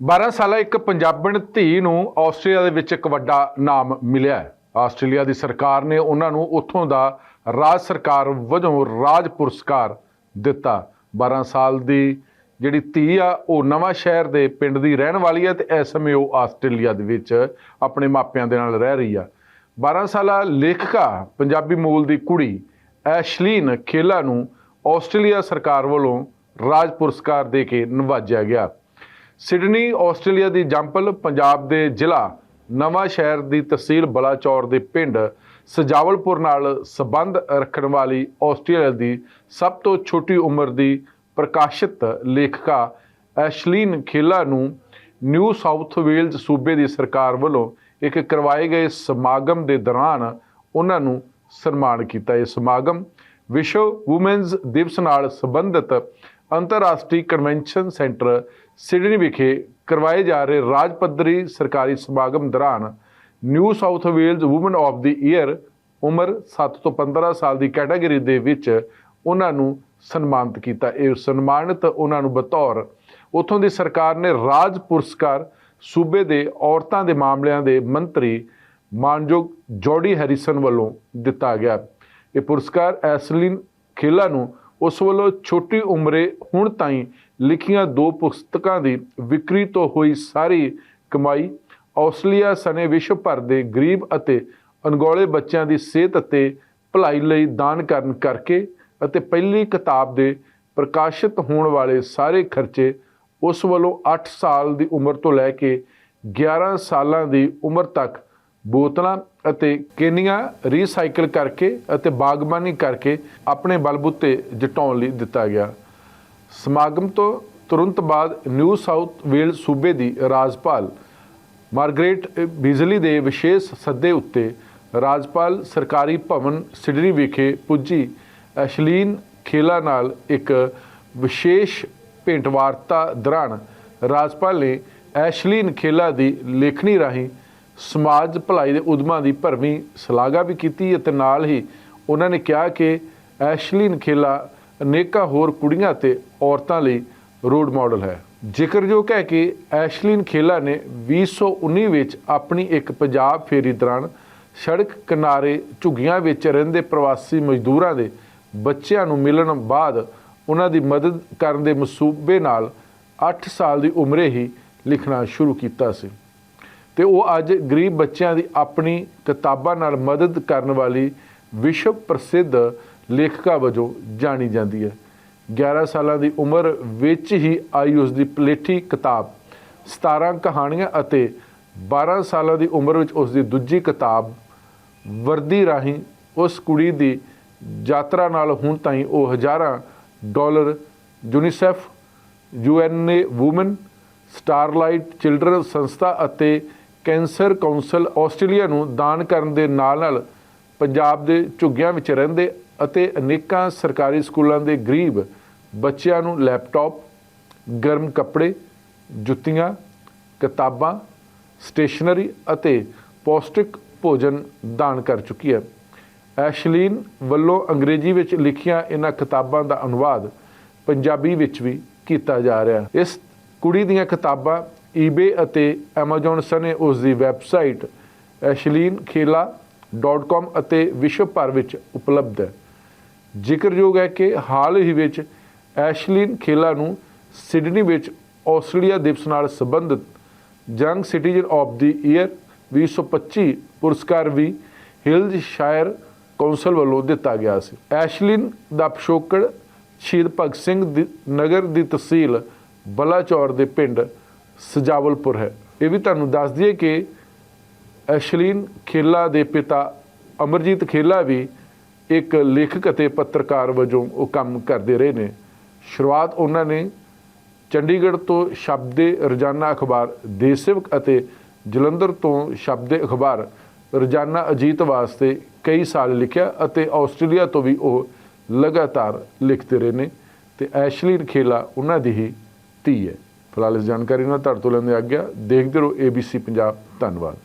12 ਸਾਲਾ ਇੱਕ ਪੰਜਾਬਣ ਧੀ ਨੂੰ ਆਸਟ੍ਰੇਲੀਆ ਦੇ ਵਿੱਚ ਇੱਕ ਵੱਡਾ ਨਾਮ ਮਿਲਿਆ ਹੈ। ਆਸਟ੍ਰੇਲੀਆ ਦੀ ਸਰਕਾਰ ਨੇ ਉਹਨਾਂ ਨੂੰ ਉੱਥੋਂ ਦਾ ਰਾਜ ਸਰਕਾਰ ਵਜੋਂ ਰਾਜ ਪੁਰਸਕਾਰ ਦਿੱਤਾ। 12 ਸਾਲ ਦੀ ਜਿਹੜੀ ਧੀ ਆ, ਉਹ ਨਵਾਂ ਸ਼ਹਿਰ ਦੇ ਪਿੰਡ ਦੀ ਰਹਿਣ ਵਾਲੀ ਹੈ ਤੇ ਇਸ ਸਮੇਂ ਉਹ ਆਸਟ੍ਰੇਲੀਆ ਦੇ ਵਿੱਚ ਆਪਣੇ ਮਾਪਿਆਂ ਦੇ ਨਾਲ ਰਹਿ ਰਹੀ ਆ। 12 ਸਾਲਾ ਲੇਖਕਾ, ਪੰਜਾਬੀ ਮੂਲ ਦੀ ਕੁੜੀ ਐਸ਼ਲੀਨ ਖੇਲਾ ਨੂੰ ਆਸਟ੍ਰੇਲੀਆ ਸਰਕਾਰ ਵੱਲੋਂ ਰਾਜ ਪੁਰਸਕਾਰ ਦੇ ਕੇ ਨਵਾਜਿਆ ਗਿਆ। ਸਿਡਨੀ, ਆਸਟ੍ਰੇਲੀਆ ਦੀ ਜੰਪਲ, ਪੰਜਾਬ ਦੇ ਜ਼ਿਲ੍ਹਾ ਨਵਾਂ ਸ਼ਹਿਰ ਦੀ ਤਹਿਸੀਲ ਬਲਾਚੌਰ ਦੇ ਪਿੰਡ ਸਜਾਵਲਪੁਰ ਨਾਲ ਸੰਬੰਧ ਰੱਖਣ ਵਾਲੀ ਆਸਟ੍ਰੇਲੀਆ ਦੀ ਸਭ ਤੋਂ ਛੋਟੀ ਉਮਰ ਦੀ ਪ੍ਰਕਾਸ਼ਿਤ ਲੇਖਕਾ ਐਸ਼ਲੀਨ ਖੇਲਾ ਨੂੰ ਨਿਊ ਸਾਊਥ ਵੇਲਜ਼ ਸੂਬੇ ਦੀ ਸਰਕਾਰ ਵੱਲੋਂ ਇੱਕ ਕਰਵਾਏ ਗਏ ਸਮਾਗਮ ਦੇ ਦੌਰਾਨ ਉਹਨਾਂ ਨੂੰ ਸਨਮਾਨ ਕੀਤਾ। ਇਹ ਸਮਾਗਮ ਵਿਸ਼ਵ ਔਮਨਸ ਦਿਵਸ ਨਾਲ ਸੰਬੰਧਿਤ ਅੰਤਰਰਾਸ਼ਟਰੀ ਕਨਵੈਨਸ਼ਨ ਸੈਂਟਰ ਸਿਡਨੀ ਵਿਖੇ ਕਰਵਾਏ ਜਾ ਰਹੇ ਰਾਜ ਪੱਧਰੀ ਸਰਕਾਰੀ ਸਮਾਗਮ ਦੌਰਾਨ New South Wales woman of the year ਉਮਰ 7 ਤੋਂ 15 ਸਾਲ ਦੀ ਕੈਟਾਗਰੀ ਦੇ ਵਿੱਚ ਉਹਨਾਂ ਨੂੰ ਸਨਮਾਨਿਤ ਕੀਤਾ। ਇਹ ਸਨਮਾਨਿਤ ਉਹਨਾਂ ਨੂੰ ਬਤੌਰ ਉਥੋਂ ਦੀ ਸਰਕਾਰ ਨੇ ਰਾਜ ਪੁਰਸਕਾਰ ਸੂਬੇ ਦੇ ਔਰਤਾਂ ਦੇ ਮਾਮਲਿਆਂ ਦੇ ਮੰਤਰੀ ਮਾਨਯੋਗ ਜੋਡੀ ਹੈਰਿਸਨ ਵੱਲੋਂ ਦਿੱਤਾ ਗਿਆ। ਇਹ ਪੁਰਸਕਾਰ ਐਸਲਿਨ ਖੇਲਾ ਨੂੰ ਉਸ ਵੱਲੋਂ ਛੋਟੀ ਉਮਰੇ ਹੁਣ ਤਾਈਂ ਲਿਖੀਆਂ ਦੋ ਪੁਸਤਕਾਂ ਦੀ ਵਿਕਰੀ ਤੋਂ ਹੋਈ ਸਾਰੀ ਕਮਾਈ ਆਸਟ੍ਰੇਲੀਆ ਸਣੇ ਵਿਸ਼ਵ ਭਰ ਦੇ ਗਰੀਬ ਅਤੇ ਅਣਗੌਲੇ ਬੱਚਿਆਂ ਦੀ ਸਿਹਤ ਅਤੇ ਭਲਾਈ ਲਈ ਦਾਨ ਕਰਨ ਕਰਕੇ ਅਤੇ ਪਹਿਲੀ ਕਿਤਾਬ ਦੇ ਪ੍ਰਕਾਸ਼ਿਤ ਹੋਣ ਵਾਲੇ ਸਾਰੇ ਖਰਚੇ ਉਸ ਵੱਲੋਂ 8 ਸਾਲ ਦੀ ਉਮਰ ਤੋਂ ਲੈ ਕੇ 11 ਸਾਲਾਂ ਦੀ ਉਮਰ ਤੱਕ ਬੋਤਲਾਂ ਅਤੇ ਕੇਨੀਆਂ ਰੀਸਾਈਕਲ ਕਰਕੇ ਅਤੇ ਬਾਗਬਾਨੀ ਕਰਕੇ ਆਪਣੇ ਬਲਬੂਤੇ ਜਟਾਉਣ ਲਈ ਦਿੱਤਾ ਗਿਆ। ਸਮਾਗਮ ਤੋਂ ਤੁਰੰਤ ਬਾਅਦ ਨਿਊ ਸਾਊਥ ਵੇਲ ਸੂਬੇ ਦੀ ਰਾਜਪਾਲ ਮਾਰਗਰੇਟ ਬੀਜ਼ਲੀ ਦੇ ਵਿਸ਼ੇਸ਼ ਸੱਦੇ ਉੱਤੇ ਰਾਜਪਾਲ ਸਰਕਾਰੀ ਭਵਨ ਸਿਡਨੀ ਵਿਖੇ ਪੁੱਜੀ। ਅਸ਼ਲੀਨ ਖੇਲਾ ਨਾਲ ਇੱਕ ਵਿਸ਼ੇਸ਼ ਭੇਂਟਵਾਰਤਾ ਦੌਰਾਨ ਰਾਜਪਾਲ ਨੇ ਐਸ਼ਲੀਨ ਖੇਲਾ ਦੀ ਲੇਖਣੀ ਰਾਹੀਂ ਸਮਾਜ ਭਲਾਈ ਦੇ ਉਦਮਾਂ ਦੀ ਭਰਵੀਂ ਸ਼ਲਾਘਾ ਵੀ ਕੀਤੀ ਅਤੇ ਨਾਲ ਹੀ ਉਹਨਾਂ ਨੇ ਕਿਹਾ ਕਿ ਐਸ਼ਲੀਨ ਖੇਲਾ ਅਨੇਕਾਂ ਹੋਰ ਕੁੜੀਆਂ ਤੇ ਔਰਤਾਂ ਲਈ ਰੋਲ ਮਾਡਲ ਹੈ। ਜ਼ਿਕਰਯੋਗ ਹੈ ਕਿ ਐਸ਼ਲੀਨ ਖੇਲਾ ਨੇ 2019 ਵਿੱਚ ਆਪਣੀ ਇੱਕ ਪੰਜਾਬ ਫੇਰੀ ਦੌਰਾਨ ਸੜਕ ਕਿਨਾਰੇ ਝੁੱਗੀਆਂ ਵਿੱਚ ਰਹਿੰਦੇ ਪ੍ਰਵਾਸੀ ਮਜ਼ਦੂਰਾਂ ਦੇ ਬੱਚਿਆਂ ਨੂੰ ਮਿਲਣ ਬਾਅਦ ਉਹਨਾਂ ਦੀ ਮਦਦ ਕਰਨ ਦੇ ਮਸੂਬੇ ਨਾਲ 8 ਸਾਲ ਦੀ ਉਮਰੇ ਹੀ ਲਿਖਣਾ ਸ਼ੁਰੂ ਕੀਤਾ ਸੀ। ਤੇ ਉਹ ਅੱਜ ਗਰੀਬ ਬੱਚਿਆਂ ਦੀ ਆਪਣੀ ਕਿਤਾਬਾਂ ਨਾਲ ਮਦਦ ਕਰਨ ਵਾਲੀ ਵਿਸ਼ਵ ਪ੍ਰਸਿੱਧ ਲੇਖਕਾ ਵਜੋਂ ਜਾਣੀ ਜਾਂਦੀ ਹੈ। 11 ਸਾਲਾਂ ਦੀ ਉਮਰ ਵਿੱਚ ਹੀ ਆਈ ਉਸ ਦੀ ਪਲੇਠੀ ਕਿਤਾਬ 17 ਕਹਾਣੀਆਂ ਅਤੇ 12 ਸਾਲਾਂ ਦੀ ਉਮਰ ਵਿੱਚ ਉਸ ਦੀ ਦੂਜੀ ਕਿਤਾਬ ਵਰਦੀ ਰਾਹੀਂ ਉਸ ਕੁੜੀ ਦੀ ਯਾਤਰਾ ਨਾਲ ਹੁਣ ਤਾਈਂ ਉਹ ਹਜ਼ਾਰਾਂ dollar UNICEF UNA woman Starlight children ਸੰਸਥਾ ਅਤੇ ਕੈਂਸਰ ਕਾਉਂਸਲ ਆਸਟ੍ਰੇਲੀਆ ਨੂੰ ਦਾਨ ਕਰਨ ਦੇ ਨਾਲ-ਨਾਲ ਪੰਜਾਬ ਦੇ ਝੁੱਗਿਆਂ ਵਿੱਚ ਰਹਿੰਦੇ ਅਤੇ ਅਨੇਕਾਂ ਸਰਕਾਰੀ ਸਕੂਲਾਂ ਦੇ ਗਰੀਬ ਬੱਚਿਆਂ ਨੂੰ ਲੈਪਟਾਪ, ਗਰਮ ਕੱਪੜੇ, ਜੁੱਤੀਆਂ, ਕਿਤਾਬਾਂ, ਸਟੇਸ਼ਨਰੀ ਅਤੇ ਪੌਸ਼ਟਿਕ ਭੋਜਨ ਦਾਨ ਕਰ ਚੁੱਕੀ ਹੈ। ਐਸ਼ਲੀਨ ਵੱਲੋਂ ਅੰਗਰੇਜ਼ੀ ਵਿੱਚ ਲਿਖੀਆਂ ਇਹਨਾਂ ਕਿਤਾਬਾਂ ਦਾ ਅਨੁਵਾਦ ਪੰਜਾਬੀ ਵਿੱਚ ਵੀ ਕੀਤਾ ਜਾ ਰਿਹਾ ਇਸ ਕੁੜੀ ਦੀਆਂ ਕਿਤਾਬਾਂ ਈਬੇ ਅਤੇ Amazon ਸਣੇ ਉਸ ਦੀ ਵੈਬਸਾਈਟ ashlinkhela.com ਅਤੇ ਵਿਸ਼ਵ ਭਰ ਵਿੱਚ ਉਪਲਬਧ ਹੈ। ਜ਼ਿਕਰਯੋਗ ਹੈ ਕਿ ਹਾਲ ਹੀ ਵਿੱਚ ਐਸ਼ਲੀਨ ਖੇਲਾ ਨੂੰ ਸਿਡਨੀ ਵਿੱਚ ਆਸਟ੍ਰੇਲੀਆ ਦਿਵਸ ਨਾਲ ਸੰਬੰਧਿਤ ਜੰਗ ਸਿਟੀਜ਼ਨ ਆਫ ਦੀ ਈਅਰ 2025 ਪੁਰਸਕਾਰ ਵੀ ਹਿਲਜ਼ ਸ਼ਾਇਰ ਕੌਂਸਲ ਵੱਲੋਂ ਦਿੱਤਾ ਗਿਆ ਸੀ। ਐਸ਼ਲਿਨ ਦਾ ਪਿਛੋਕੜ ਸ਼ਹੀਦ ਭਗਤ ਸਿੰਘ ਦੀ ਨਗਰ ਦੀ ਤਹਿਸੀਲ ਬਲਾਚੌਰ ਦੇ ਪਿੰਡ ਸਜਾਵਲਪੁਰ ਹੈ। ਇਹ ਵੀ ਤੁਹਾਨੂੰ ਦੱਸ ਦਈਏ ਕਿ ਅਸ਼ਲੀਨ ਖੇਲਾ ਦੇ ਪਿਤਾ ਅਮਰਜੀਤ ਖੇਲਾ ਵੀ ਇੱਕ ਲੇਖਕ ਅਤੇ ਪੱਤਰਕਾਰ ਵਜੋਂ ਉਹ ਕੰਮ ਕਰਦੇ ਰਹੇ ਨੇ। ਸ਼ੁਰੂਆਤ ਉਹਨਾਂ ਨੇ ਚੰਡੀਗੜ੍ਹ ਤੋਂ ਸ਼ਬਦੇ ਰੋਜ਼ਾਨਾ ਅਖਬਾਰ ਦੇਸ਼ ਸੇਵਕ ਅਤੇ ਜਲੰਧਰ ਤੋਂ ਸ਼ਬਦੇ ਅਖਬਾਰ ਰੋਜ਼ਾਨਾ ਅਜੀਤ ਵਾਸਤੇ ਕਈ ਸਾਲ ਲਿਖਿਆ ਅਤੇ ਆਸਟ੍ਰੇਲੀਆ ਤੋਂ ਵੀ ਉਹ ਲਗਾਤਾਰ ਲਿਖਦੇ ਰਹੇ ਨੇ ਤੇ ਐਸ਼ਲੀਨ ਖੇਲਾ ਉਹਨਾਂ ਦੀ ਹੀ ਧੀ ਹੈ। ਫਿਲਹਾਲ ਇਸ ਜਾਣਕਾਰੀ ਨਾਲ ਤੁਹਾਡੇ ਤੋਂ ਲੈਂਦੇ ਆ ਗਿਆ ਦੇਖਦੇ ਰਹੋ ABC ਪੰਜਾਬ ਧੰਨਵਾਦ।